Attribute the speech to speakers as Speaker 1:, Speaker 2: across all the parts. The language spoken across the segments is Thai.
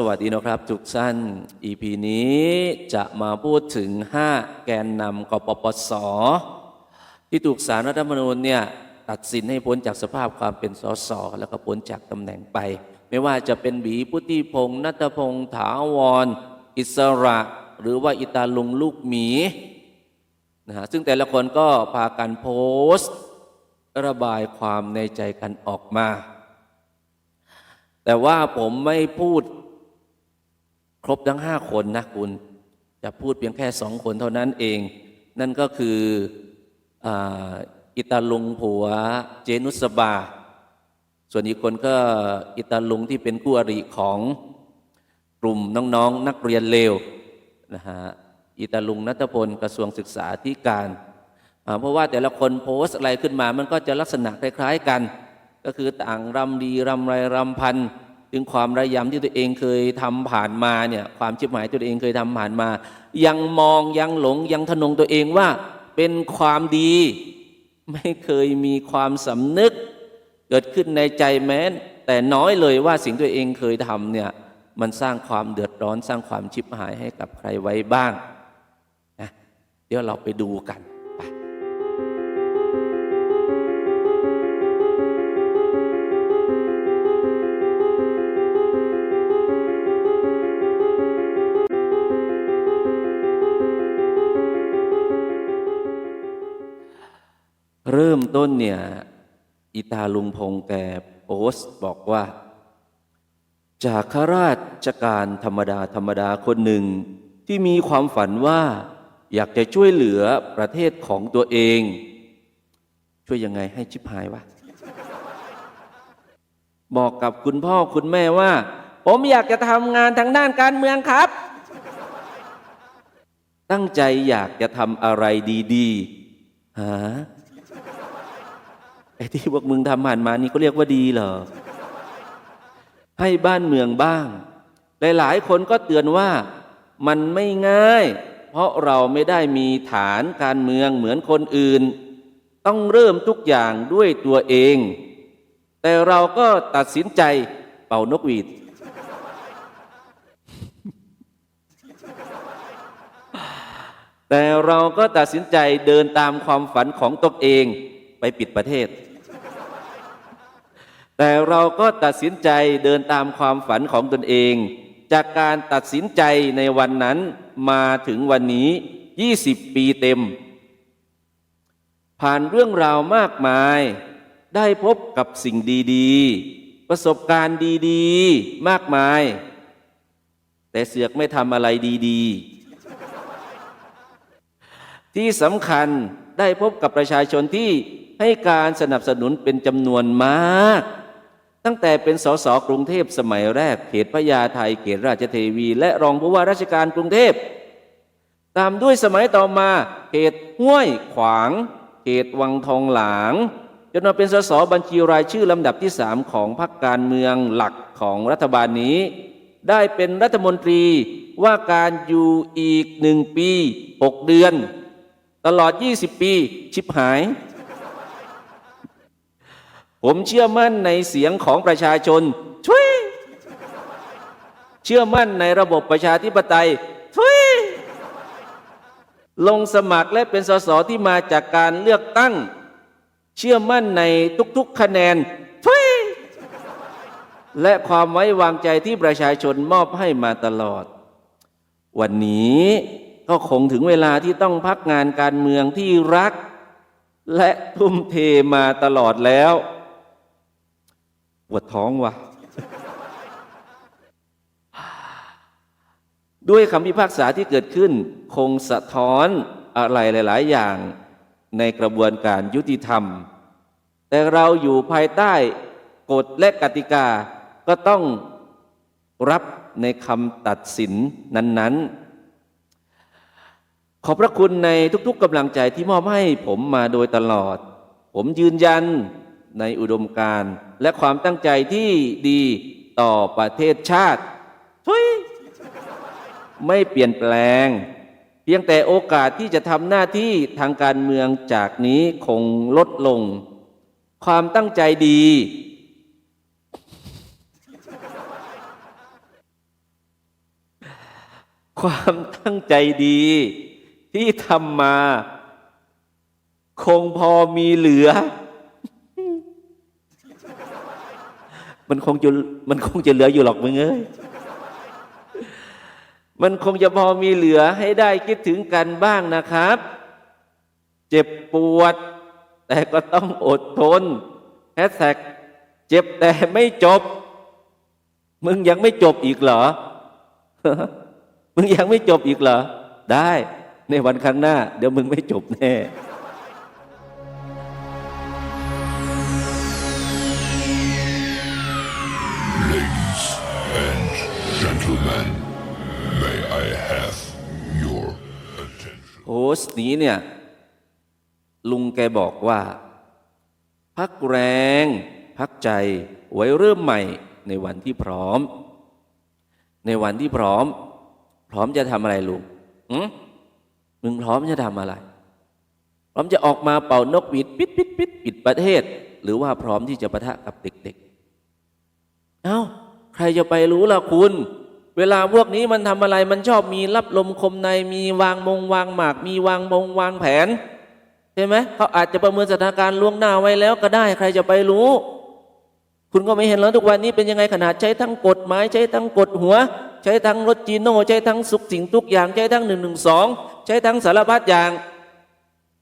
Speaker 1: สวัสดีนะครับ ทุกท่าน EP นี้จะมาพูดถึง 5 แกนนำกปปส ที่ถูกสารรัฐธรรมนูญเนี่ยตัดสินให้พ้นจากสภาพความเป็นสสแล้วก็พ้นจากตำแหน่งไป ไม่ว่าจะเป็นบีพุทธิพงษ์นัทพงษ์ถาวร อิสระ หรือว่าอิตาลุงลูกหมีนะฮะซึ่งแต่ละคนก็พากันโพสต์ ระบายความในใจกันออกมาแต่ว่าผมไม่พูด ครบทั้งห้าคนนะคุณจะพูดเพียงแค่สองคนเท่านั้นเอง นั่นก็คืออิตาลุงผัวเจนุสบา ส่วนอีกคนก็อิตาลุงที่เป็นคู่อริของกลุ่มน้องๆนนักเรียนเลวนะฮะอิตาลุงนัทพลกระทรวงศึกษาธิการเพราะว่าแต่ละคนโพสต์อะไรขึ้นมา มันก็จะลักษณะคล้าย ๆกัน ก็คือต่างรำดีรำไรรำพัน ถึงความระยำที่ตัวเองเคยทำผ่านมาเนี่ยความชิบหายที่ตัวเองเคยทำผ่านมา ยังมองยังหลงยังทะนงตัวเองว่าเป็นความดี ไม่เคยมีความสำนึก เกิดขึ้นในใจแม้ แต่น้อยเลยว่าสิ่งตัวเองเคยทำเนี่ยมันสร้างความเดือดร้อนสร้างความชิบหายให้กับใครไว้บ้างนะเดี๋ยวเราไปดูกัน เริ่มต้นเนี่ยอิตาลุงพงแกโพสต์บอกว่า จากข้าราชการธรรมดาธรรมดาคนหนึ่ง ที่มีความฝันว่า อยากจะช่วยเหลือประเทศของตัวเอง ช่วยยังไงให้ชิบหายวะบอกกับคุณพ่อคุณแม่ว่า ผมอยากจะทำงานทางด้านการเมืองครับ ตั้งใจอยากจะทำอะไรดี ๆ หา ไอ้ที่พวกมึงทำผ่านมานี่เขาเรียกว่าดีเหรอ ให้บ้านเมืองบ้าง หลายๆ คนก็เตือนว่ามันไม่ง่าย เพราะเราไม่ได้มีฐานการเมืองเหมือนคนอื่น ต้องเริ่มทุกอย่างด้วยตัวเอง แต่เราก็ตัดสินใจเป่านกหวีดแต่เราก็ตัดสินใจเดินตามความฝันของตนเองไปปิดประเทศ แต่เราก็ตัดสินใจเดินตามความฝันของตนเอง จากการตัดสินใจในวันนั้นมาถึงวันนี้ 20 ปีเต็ม ผ่านเรื่องราวมากมาย ได้พบกับสิ่งดีๆ ประสบการณ์ดีๆ มากมาย แต่เสือกไม่ทำอะไรดีๆ ที่สำคัญได้พบกับประชาชนที่ให้การสนับสนุนเป็นจำนวนมาก ตั้งแต่เป็นสสกรุงเทพสมัยแรกเขตพญาไทเขตราชเทวี และรองผู้ว่าราชการกรุงเทพ ตามด้วยสมัยต่อมาเขตห้วยขวาง เขตวังทองหลางจนมาเป็นสสบัญชีรายชื่อลำดับที่สามของพรรคการเมืองหลักของรัฐบาลนี้ ได้เป็นรัฐมนตรีว่าการอยู่อีกหนึ่งปีหกเดือน ตลอด 20 ปีชิบหาย ผมเชื่อมั่นในเสียงของประชาชนช่วยเชื่อมั่นในระบบประชาธิปไตยช่วยลงสมัครและเป็นสสที่มาจากการเลือกตั้ง เชื่อมั่นในทุกๆคะแนนช่วยและความไว้วางใจที่ประชาชนมอบให้มาตลอด วันนี้ก็คงถึงเวลาที่ต้องพักงานการเมืองที่รัก และทุ่มเทมาตลอดแล้ว ปวดท้องวะด้วยคำพิพากษาที่เกิดขึ้น คงสะท้อนอะไรหลาย ๆ อย่างในกระบวนการยุติธรรม แต่เราอยู่ภายใต้กฎและกติกาก็ต้องรับในคำตัดสินนั้น ๆ ขอบพระคุณในทุก ๆกำลังใจที่มอบให้ผมมาโดยตลอด ผมยืนยัน ในอุดมการณ์ และความตั้งใจที่ดีต่อประเทศชาติทุยไม่เปลี่ยนแปลง เพียงแต่โอกาสที่จะทำหน้าที่ทางการเมืองจากนี้คงลดลง ความตั้งใจดี ความตั้งใจดี ที่ทำมา คงพอมีเหลือ มันคงจะมันคงจะเหลืออยู่หรอกมึงเอ้ยมันคงจะพอมีเหลือให้ได้คิดถึงกันบ้างนะครับ เจ็บปวด แต่ก็ต้องอดทนแฮชแท็กเจ็บแต่ไม่จบ มึงยังไม่จบอีกเหรอ มึงยังไม่จบอีกเหรอ ได้ ในวันข้างหน้า เดี๋ยวมึงไม่จบแน่ โพสต์นี้เนี่ย ลุงแกบอกว่า พักแรง พักใจไว้เริ่มใหม่ในวันที่พร้อม ในวันที่พร้อม พร้อมจะทำอะไรลุงหืมมึงพร้อมจะทำอะไร พร้อมจะออกมาเป่านกหวีดปิดปิดปิดปิดประเทศ หรือว่าพร้อมที่จะปะทะกับเด็ก ๆ เอ้า ใครจะไปรู้ล่ะคุณ เวลาพวกนี้มันทำอะไรมันชอบมีรับลมคมในมีวางมงวางหมาก มีวางมงวางแผนใช่ไหมเขาอาจจะประเมินสถานการณ์ล่วงหน้าไว้แล้วก็ได้ใครจะไปรู้ คุณก็ไม่เห็นแล้วทุกวันนี้เป็นยังไงขนาดใช้ทั้งกฎหมายใช้ทั้งกฎหัว ใช้ทั้งรถจีโน่ใช้ทั้งสุกสิ่งทุกอย่างใช้ทั้งหนึ่งหนึ่งสองใช้ทั้งสารพัดอย่าง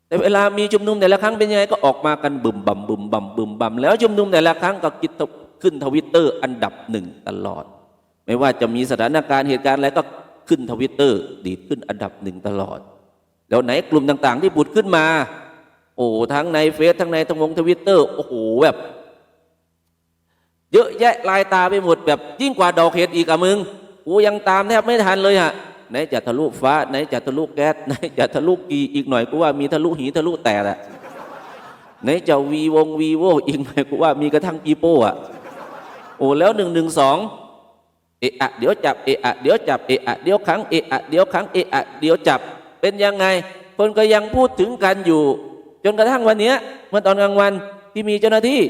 Speaker 1: แต่เวลามีชุมนุมแต่ละครั้งเป็นยังไงก็ออกมากันบึมบัมบึมบัมบึมบัมแล้วชุมนุมแต่ละครั้งก็กิตขึ้นทวิตเตอร์อันดับหนึ่งตลอด ไม่ว่าจะมีสถานการณ์เหตุการณ์อะไรก็ขึ้นทวิตเตอร์ ดีดขึ้นอันดับหนึ่งตลอด แล้วไหนกลุ่มต่าง ๆ ที่ผุดขึ้นมา โอ้ทั้งในเฟซทั้งในทงวงทวิตเตอร์โอ้โหแบบเยอะแยะลายตาไปหมดแบบยิ่งกว่าดอกเห็ดอีกอะมึงกูยังตามแทบไม่ทันเลยฮะไหนจะทะลุฟ้า ไหนจะทะลุแก๊สไหนจะทะลุกีอีกหน่อยกูว่ามีทะลุหีทะลุแต่แหละไหนจะวีวงวีโวอีกหน่อยกูว่ามีกระทั่งปีโป้อะโอ้แล้วหนึ่งหนึ่งสอง เอะอะเดี๋ยวจับเอะอะเดี๋ยวจับเอะอะเดี๋ยวขังเอะอะเดี๋ยวขังเอะอะเดี๋ยวจับ เป็นยังไง คนก็ยังพูดถึงกันอยู่ จนกระทั่งวันเนี้ยเมื่อตอนกลางวันที่มีเจ้าหน้าที่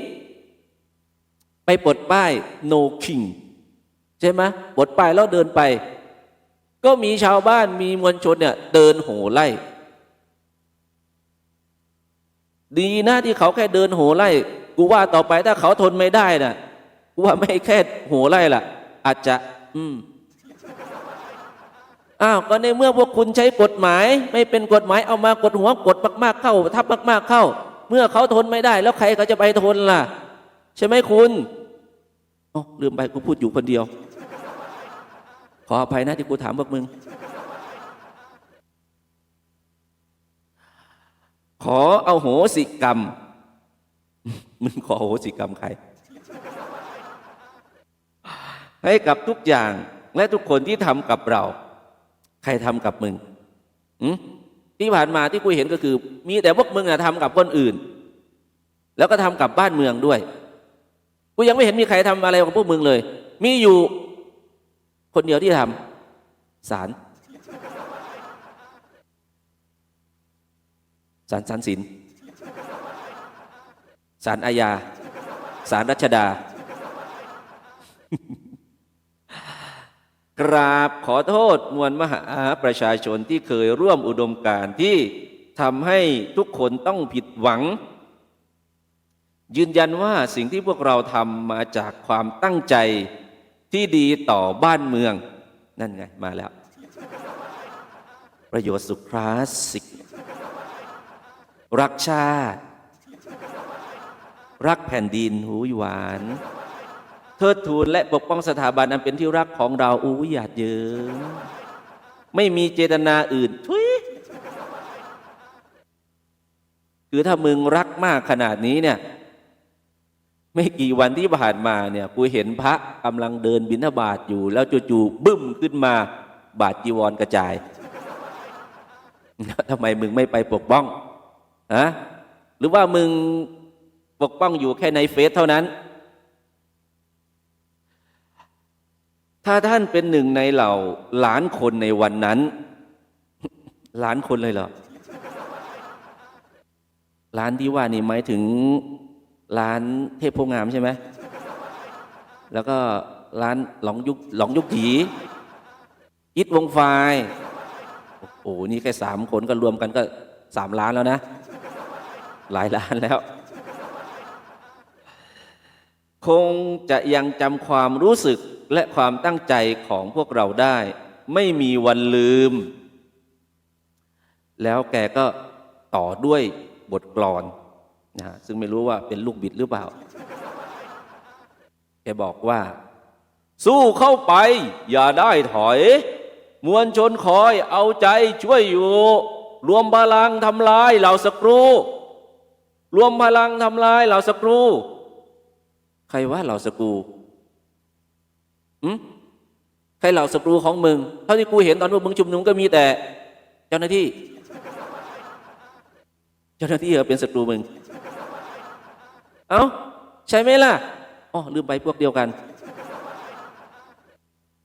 Speaker 1: ไปปลดป้าย no king ใช่ไหมปลดป้ายแล้วเดินไป ก็มีชาวบ้านมีมวลชนเนี่ยเดินโห่ไล่ ดีนะที่เขาแค่เดินโห่ไล่ กูว่าต่อไปถ้าเขาทนไม่ได้น่ะกูว่าไม่แค่โห่ไล่ล่ะ อาจจะ อืมอ้าวก็ในเมื่อพวกคุณใช้กฎหมาย ไม่เป็นกฎหมายเอามากดหัวกดมากๆเข้า ทับมาก ๆเข้า เมื่อเขาทนไม่ได้ แล้วใครเขาจะไปทนล่ะ ใช่ไหมคุณอ๋อลืมไปกูพูดอยู่คนเดียว ขออภัยนะที่กูถามพวกมึง ขอเอาโหสิกรรม มึงขอโหสิกรรมใคร ให้กับทุกอย่างและทุกคนที่ทำกับเรา ใครทำกับมึงที่ผ่านมาที่กูเห็นก็คือ มีแต่พวกมึงอะทำกับคนอื่น แล้วก็ทำกับบ้านเมืองด้วยกูยังไม่เห็นมีใครทำอะไรกับพวกมึงเลย มีอยู่คนเดียวที่ทำศาลศาลศาลศิลป์ศาลอาญาศาลรัชดา กราบขอโทษมวลมหาประชาชนที่เคยร่วมอุดมการที่ทำให้ทุกคนต้องผิดหวัง ยืนยันว่าสิ่งที่พวกเราทำมาจากความตั้งใจที่ดีต่อบ้านเมือง นั่นไง มาแล้ว ประโยชน์สุขคลาสสิก รักชาติ รักแผ่นดินหูยหวาน ทิดทูนและปกป้องสถาบันอันเป็นที่รักของเราอู้หยาดเยิมไม่มีเจตนาอื่นทุยคือถ้ามึงรักมากขนาดนี้เนี่ย ไม่กี่วันที่ผ่านมาเนี่ยกูเห็นพระกำลังเดินบิณฑบาตอยู่ แล้วจู่ๆบึ้มขึ้นมา บาดจีวรกระจายทำไมมึงไม่ไปปกป้องฮะหรือว่ามึงปกป้องอยู่แค่ในเฟซเท่านั้น ถ้าท่านเป็นหนึ่งในเหล่าล้านคนในวันนั้นล้านคนเลยเหรอร้านที่ว่านี่หมายถึงร้านเทพโพงามใช่ไหม แล้วก็ร้านหลองยุกหลองยุกผีอิทวงไฟโอ้โห นี่แค่สามคนก็รวมกันก็สามล้านแล้วนะ หลายล้านแล้ว คงจะยังจำความรู้สึกและความตั้งใจของพวกเราได้ ไม่มีวันลืม แล้วแกก็ต่อด้วยบทกลอนนะฮะซึ่งไม่รู้ว่าเป็นลูกบิดหรือเปล่า แกบอกว่า สู้เข้าไป อย่าได้ถอย มวลชนคอยเอาใจช่วยอยู่ รวมพลังทำลายเหล่าศัตรู รวมพลังทำลายเหล่าศัตรู รว่าเหล่าศัตรูหืมใครเหล่าศัตรูของมึง เท่าที่กูเห็นตอนพวกมึงชุมนุมก็มีแต่ เจ้าหน้าที่ เจ้าหน้าที่เหรอเป็นศัตรูมึง เอ้า ใช่ไหมล่ะอ๋อลืมไปพวกเดียวกัน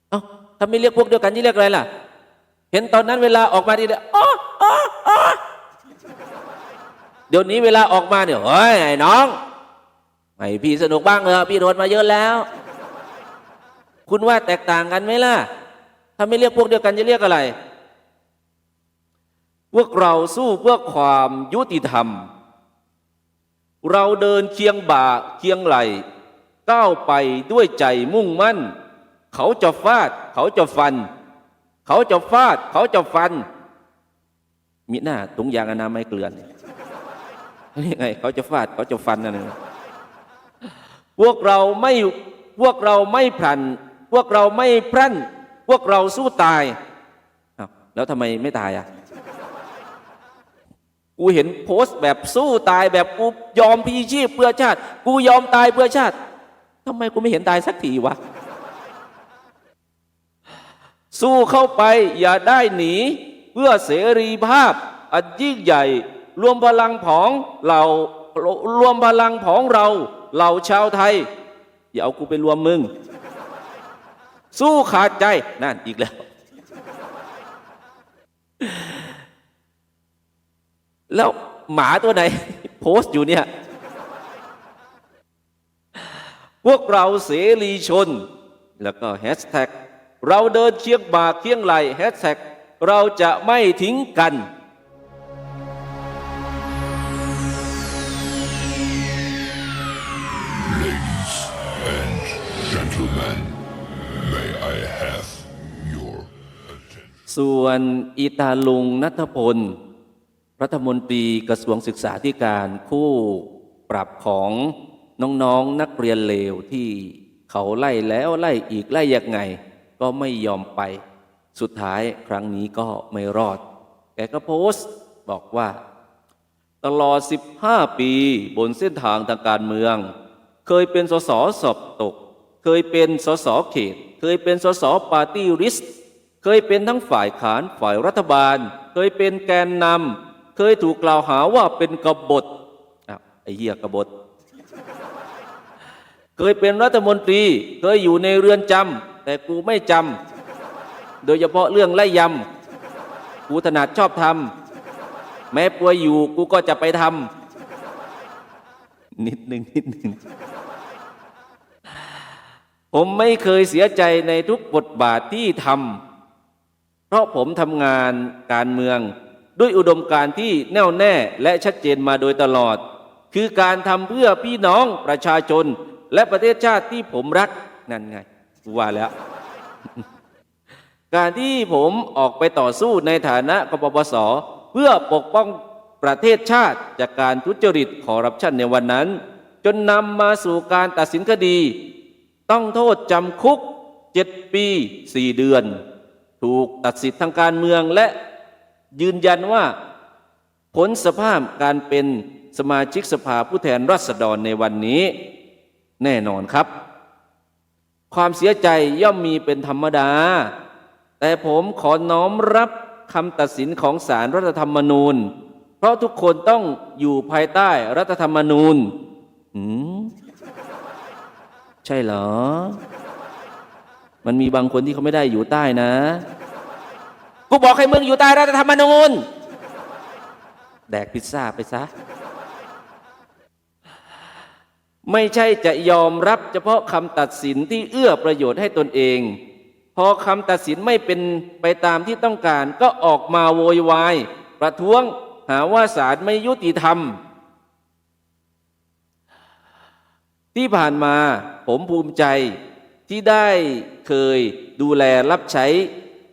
Speaker 1: เอ้าถ้าไม่เรียกพวกเดียวกันนี่เรียกอะไรล่ะ เห็นตอนนั้นเวลาออกมาดีเลยอ๋ออ๋ออ๋อเดี๋ยวนี้เวลาออกมาเนี่ยเฮ้ยไอ้น้อง ให้พี่สนุกบ้างเถอะพี่โดนมาเยอะแล้ว คุณว่าแตกต่างกันไหมล่ะ ถ้าไม่เรียกพวกเดียวกันจะเรียกอะไร พวกเราสู้เพื่อความยุติธรรม เราเดินเคียงบ่าเคียงไหลก้าวไปด้วยใจมุ่งมั่น เขาจะฟาด เขาจะฟัน เขาจะฟาด เขาจะฟัน มีหน้าถุงยางอนามัยเกลือนนี่ไง เขาจะฟาด เขาจะฟันนั่นเอง พวกเราไม่พวกเราไม่พลัน พวกเราไม่พรั่น พวกเราสู้ตายแล้วทำไมไม่ตายอะกูเห็นโพสต์แบบสู้ตายแบบกูยอมพีชีพเพื่อชาติ กูยอมตายเพื่อชาติทำไมกูไม่เห็นตายสักทีวะ สู้เข้าไปอย่าได้หนี เพื่อเสรีภาพ อันยิ่งใหญ่ รวมพลังของเรารวมพลังของเรา เหล่าชาวไทย อย่าเอากูไปรวมมึง สู้ขาดใจ นั่นอีกแล้ว แล้วหมาตัวไหน โพสต์อยู่เนี่ย พวกเราเสรีชน แล้วก็แฮชแท็กเราเดินเคียงบ่าเคียงไหลแฮชแท็กเราจะไม่ทิ้งกัน ส่วนอีตาลุงนัทพล รัฐมนตรีกระทรวงศึกษาธิการคู่ปรับของน้องๆนนักเรียนเลวที่เขาไล่แล้วไล่อีกไล่ยังไง ก็ไม่ยอมไป สุดท้ายครั้งนี้ก็ไม่รอด แกก็โพสต์บอกว่า ตลอด 15 ปีบนเส้นทางทางการเมือง เคยเป็นสสสอบตก เคยเป็นสสเขต เคยเป็นสสปาร์ตี้ริสต์ เคยเป็นทั้งฝ่ายขานฝ่ายรัฐบาล เคยเป็นแกนนำเคยถูกกล่าวหาว่าเป็นกบฏอ้าวไอ้เหี้ยกบฏ เคยเป็นรัฐมนตรี เคยอยู่ในเรือนจำแต่กูไม่จำโดยเฉพาะเรื่องไล่ยำกูถนัดชอบทำแม้ป่วยอยู่กูก็จะไปทำนิดหนึ่งนิดหนึ่งผมไม่เคยเสียใจในทุกบทบาทที่ทำ เพราะผมทำงานการเมือง ด้วยอุดมการที่แน่วแน่และชัดเจนมาโดยตลอด คือการทำเพื่อพี่น้องประชาชน และประเทศชาติที่ผมรักนั่นไงว่าแล้ว การที่ผมออกไปต่อสู้ในฐานะกปปสเพื่อปกป้องประเทศชาติจากการทุจริตคอร์รัปชันในวันนั้น จนนำมาสู่การตัดสินคดี ต้องโทษจำคุกเจ็ดปีสี่เดือน ถูกตัดสิทธิ์ทางการเมืองและยืนยันว่าผลสภาพการเป็นสมาชิกสภาผู้แทนราษฎรในวันนี้แน่นอนครับ ความเสียใจย่อมมีเป็นธรรมดา แต่ผมขอน้อมรับคำตัดสินของศาลรัฐธรรมนูญ เพราะทุกคนต้องอยู่ภายใต้รัฐธรรมนูญหืม ใช่เหรอ มันมีบางคนที่เขาไม่ได้อยู่ใต้นะ กูบอกให้มึงอยู่ใต้รัฐธรรมนูญ แดกพิซซ่าไปซะ ไม่ใช่จะยอมรับเฉพาะคำตัดสินที่เอื้อประโยชน์ให้ตนเองพพอคำตัดสินไม่เป็นไปตามที่ต้องการ ก็ออกมาโวยวาย ประท้วงหาว่าศาลไม่ยุติธรรม ที่ผ่านมาผมภูมิใจที่ได้ เคยดูแลรับใช้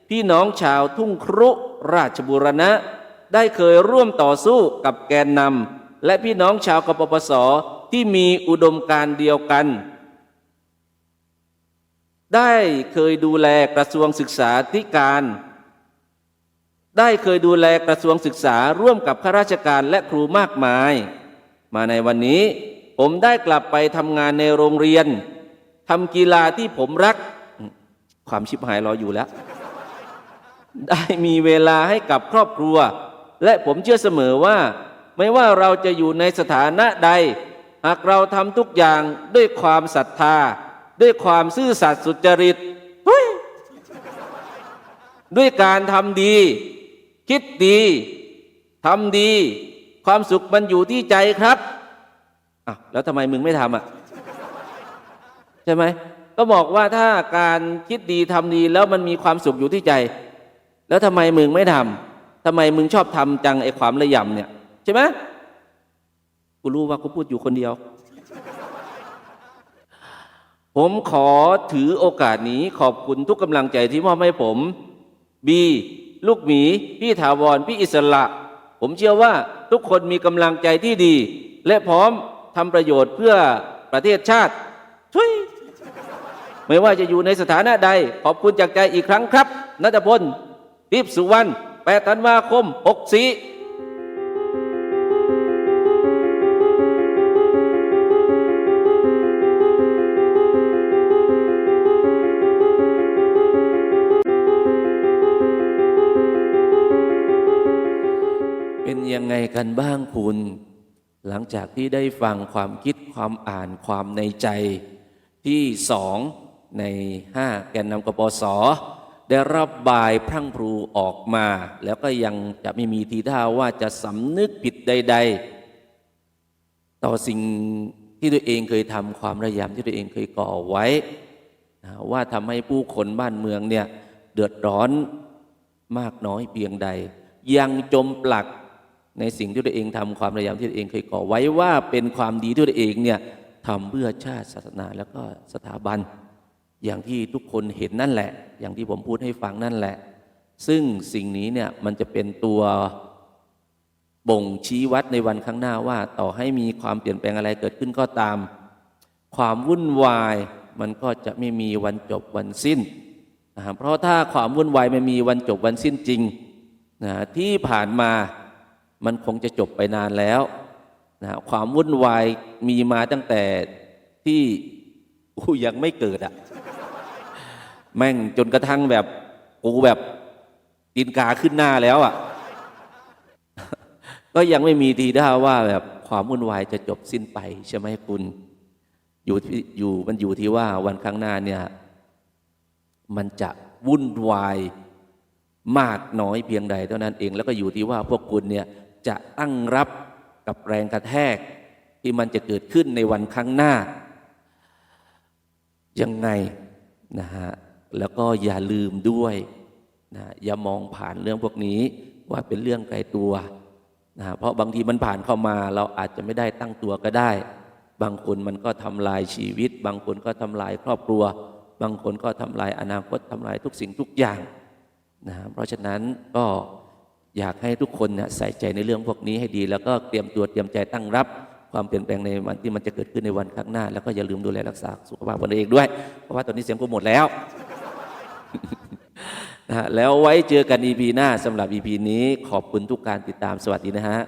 Speaker 1: พี่น้องชาวทุ่งครุราชบุรณะ ได้เคยร่วมต่อสู้กับแกนนำและพี่น้องชาวกปปสที่มีอุดมการเดียวกัน ได้เคยดูแลกระทรวงศึกษาธิการ ได้เคยดูแลกระทรวงศึกษาร่วมกับข้าราชการและครูมากมาย มาในวันนี้ผมได้กลับไปทำงานในโรงเรียนทำกีฬาที่ผมรัก ความชิบหายรออยู่แล้ว ได้มีเวลาให้กับครอบครัว และผมเชื่อเสมอว่า ไม่ว่าเราจะอยู่ในสถานะใด หากเราทำทุกอย่างด้วยความศรัทธา ด้วยความซื่อสัตย์สุจริตด้วยการทำดี คิดดีทำดี ความสุขมันอยู่ที่ใจครับอะแล้วทำไมมึงไม่ทำอะ ใช่ไหม ก็บอกว่าถ้าการคิดดีทำดีแล้วมันมีความสุขอยู่ที่ใจ แล้วทำไมมึงไม่ทำทำไมมึงชอบทำจังไอ้ความระยำเนี่ยใช่ไหมกูรู้ว่ากูพูดอยู่คนเดียว ผมขอถือโอกาสนี้ขอบคุณทุกกำลังใจที่มอบให้ผม บีลูกหมี พี่ถาวร พี่อิสระ ผมเชื่อว่าทุกคนมีกำลังใจที่ดี และพร้อมทำประโยชน์เพื่อประเทศชาติช่วย ไม่ว่าจะอยู่ในสถานะใด ขอบคุณจากใจอีกครั้งครับนัทพลทิพสุวรรณ8ธันวาคม 64เป็นยังไงกันบ้างคุณ หลังจากที่ได้ฟังความคิดความอ่านความในใจที่สอง ในห้าแกนนำกปสได้รับบายพรั่งพรูออกมา แล้วก็ยังจะไม่มีทีท่าว่าจะสำนึกผิดใด ๆ ต่อสิ่งที่ตัวเองเคยทำความระยำที่ตัวเองเคยก่อไว้ ว่าทำให้ผู้คนบ้านเมืองเนี่ยเดือดร้อนมากน้อยเพียงใด ยังจมปลักในสิ่งที่ตัวเองทำความระยำที่ตัวเองเคยก่อไว้ว่าเป็นความดีที่ตัวเองเนี่ยทำเพื่อชาติศาสนาแล้วก็สถาบัน อย่างที่ทุกคนเห็นนั่นแหละ อย่างที่ผมพูดให้ฟังนั่นแหละ ซึ่งสิ่งนี้เนี่ยมันจะเป็นตัวบ่งชี้วัดในวันข้างหน้าว่า ต่อให้มีความเปลี่ยนแปลงอะไรเกิดขึ้นก็ตาม ความวุ่นวายมันก็จะไม่มีวันจบวันสิ้นนะเพราะถ้าความวุ่นวายไม่มีวันจบวันสิ้นจริงนะที่ผ่านมามันคงจะจบไปนานแล้วนะความวุ่นวายมีมาตั้งแต่ที่ยังไม่เกิดอะ แม่งจนกระทั่งแบบกูแบบตีนกาขึ้นหน้าแล้วอะ ก็ยังไม่มีทีท่าว่าแบบความวุ่นวายจะจบสิ้นไปใช่ไหมคุณ อยู่อยู่มันอยู่ที่ว่าวันข้างหน้าเนี่ย มันจะวุ่นวายมากน้อยเพียงใดเท่านั้นเอง แล้วก็อยู่ที่ว่าพวกคุณเนี่ยจะตั้งรับกับแรงกระแทกที่มันจะเกิดขึ้นในวันข้างหน้า ยังไงนะฮะ แล้วก็อย่าลืมด้วยนะอย่ามองผ่านเรื่องพวกนี้ว่าเป็นเรื่องไกลตัวนะเพราะบางทีมันผ่านเข้ามาเราอาจจะไม่ได้ตั้งตัวก็ได้ บางคนมันก็ทำลายชีวิต บางคนก็ทำลายครอบครัว บางคนก็ทำลายอนาคตทำลายทุกสิ่งทุกอย่างนะเพราะฉะนั้นก็อยากให้ทุกคนนี่ยใส่ใจในเรื่องพวกนี้ให้ดี แล้วก็เตรียมตัวเตรียมใจตั้งรับ ความเปลี่ยนแปลงในวันที่มันจะเกิดขึ้นในวันข้างหน้า แล้วก็อย่าลืมดูแลรักษาสุขภาพตนเองด้วย เพราะว่าตอนนี้เสียงกูหมดแล้ว นะแล้วไว้เจอกัน EP หน้าสำหรับ EP นี้ขอบคุณทุกการติดตามสวัสดีนะฮะ